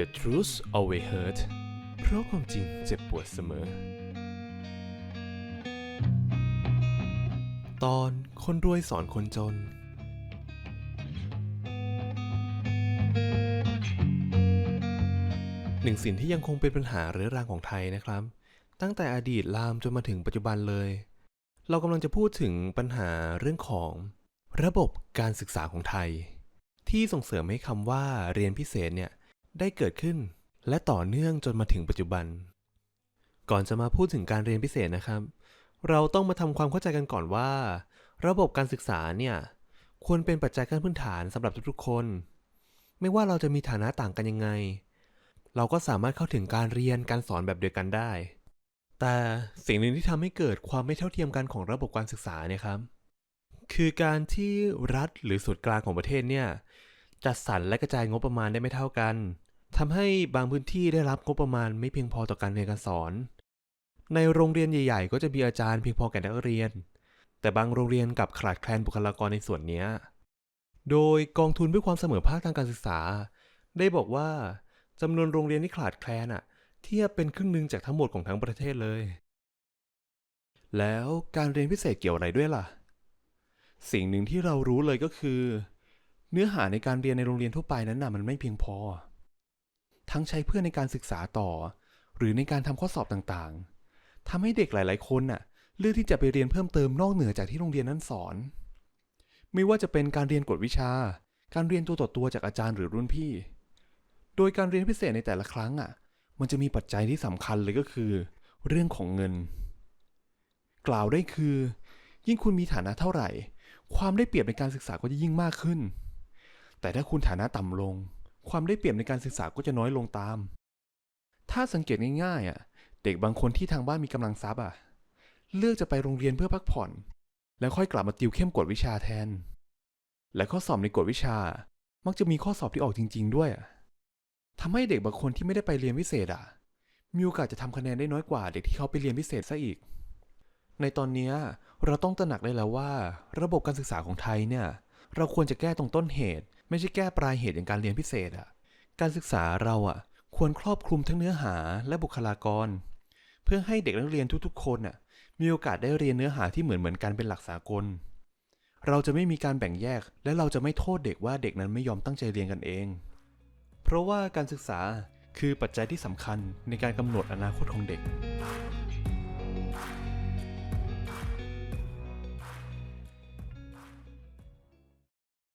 The truth always hurt เพราะความจริงเจ็บปวดเสมอ ตอนคนรวยสอนคนจน หนึ่งสิ่งที่ยังคงเป็นปัญหาเรื้อรังของไทยนะครับ ตั้งแต่อดีตลามจนมาถึงปัจจุบันเลย เรากำลังจะพูดถึงปัญหาเรื่องของระบบการศึกษาของไทย ที่ส่งเสริมให้คำว่าเรียนพิเศษเนี่ย ได้เกิดขึ้น และต่อเนื่องจนมาถึงปัจจุบัน ก่อนจะมาพูดถึงการเรียนพิเศษนะครับ เราต้องมาทำความเข้าใจกันก่อนว่า ระบบการศึกษาเนี่ยควรเป็นปัจจัยขั้นพื้นฐานสำหรับทุกๆคน ไม่ว่าเราจะมีฐานะต่างกันยังไง เราก็สามารถเข้าถึงการเรียนการสอนแบบเดียวกันได้ แต่สิ่งหนึ่งที่ทำให้เกิดความไม่เท่าเทียมกันของระบบการศึกษาเนี่ยครับคือการที่รัฐหรือส่วนกลางของประเทศเนี่ย จัดสรรและกระจายงบประมาณได้ไม่เท่ากันทำให้บางพื้นที่ได้รับงบประมาณไม่เพียงพอต่อการเรียนการสอน ในโรงเรียนใหญ่ ๆ ก็จะมีอาจารย์เพียงพอแก่นักเรียน แต่บางโรงเรียนกลับขาดแคลนบุคลากรในส่วนนี้ โดยกองทุนเพื่อความเสมอภาคทางการศึกษา ได้บอกว่าจำนวนโรงเรียนที่ขาดแคลนอะ เทียบเป็นครึ่งหนึ่งจากทั้งหมดของทั้งประเทศเลย แล้วการเรียนพิเศษเกี่ยวอะไรด้วยล่ะ สิ่งหนึ่งที่เรารู้เลยก็คือ เนื้อหาในการเรียนในโรงเรียนทั่วไปนั้นน่ะมันไม่เพียงพอ ทั้งใช้เพื่อในการศึกษาต่อ หรือในการทำข้อสอบต่างๆทำให้เด็กหลาย ๆ คนน่ะเลือกที่จะไปเรียนเพิ่มเติมนอกเหนือจากที่โรงเรียนนั้นสอน ไม่ว่าจะเป็นการเรียนกฎวิชา การเรียนตัวต่อตัวจากอาจารย์หรือรุ่นพี่ โดยการเรียนพิเศษในแต่ละครั้งอะ มันจะมีปัจจัยที่สำคัญเลยก็คือ เรื่องของเงิน กล่าวได้คือ ยิ่งคุณมีฐานะเท่าไหร่ ความได้เปรียบในการศึกษาก็จะยิ่งมากขึ้น แต่ถ้าคุณฐานะต่ำลง ความได้เปรียบในการศึกษาก็จะน้อยลงตาม ถ้าสังเกตง่ายๆอะ เด็กบางคนที่ทางบ้านมีกำลังทรัพย์อะ เลือกจะไปโรงเรียนเพื่อพักผ่อน แล้วค่อยกลับมาติวเข้มกวดวิชาแทน และข้อสอบในกวดวิชา มักจะมีข้อสอบที่ออกจริง ๆ ด้วยอะทำให้เด็กบางคนที่ไม่ได้ไปเรียนพิเศษอะ มีโอกาสจะทำคะแนนได้น้อยกว่าเด็กที่เขาไปเรียนพิเศษซะอีก ในตอนนี้เราต้องตระหนักได้แล้วว่า ระบบการศึกษาของไทยเนี่ย เราควรจะแก้ตรงต้นเหตุ ไม่ใช่แก้ปลายเหตุอย่างการเรียนพิเศษอะการศึกษาเราอะควรครอบคลุมทั้งเนื้อหาและบุคลากร เพื่อให้เด็กนักเรียนทุกๆ คนน่ะมีโอกาสได้เรียนเนื้อหาที่เหมือนเหมือนๆกันเป็นหลักสากล เราจะไม่มีการแบ่งแยก และเราจะไม่โทษเด็กว่าเด็กนั้นไม่ยอมตั้งใจเรียนกันเอง เพราะว่าการศึกษาคือปัจจัยที่สำคัญในการกำหนดอนาคตของเด็ก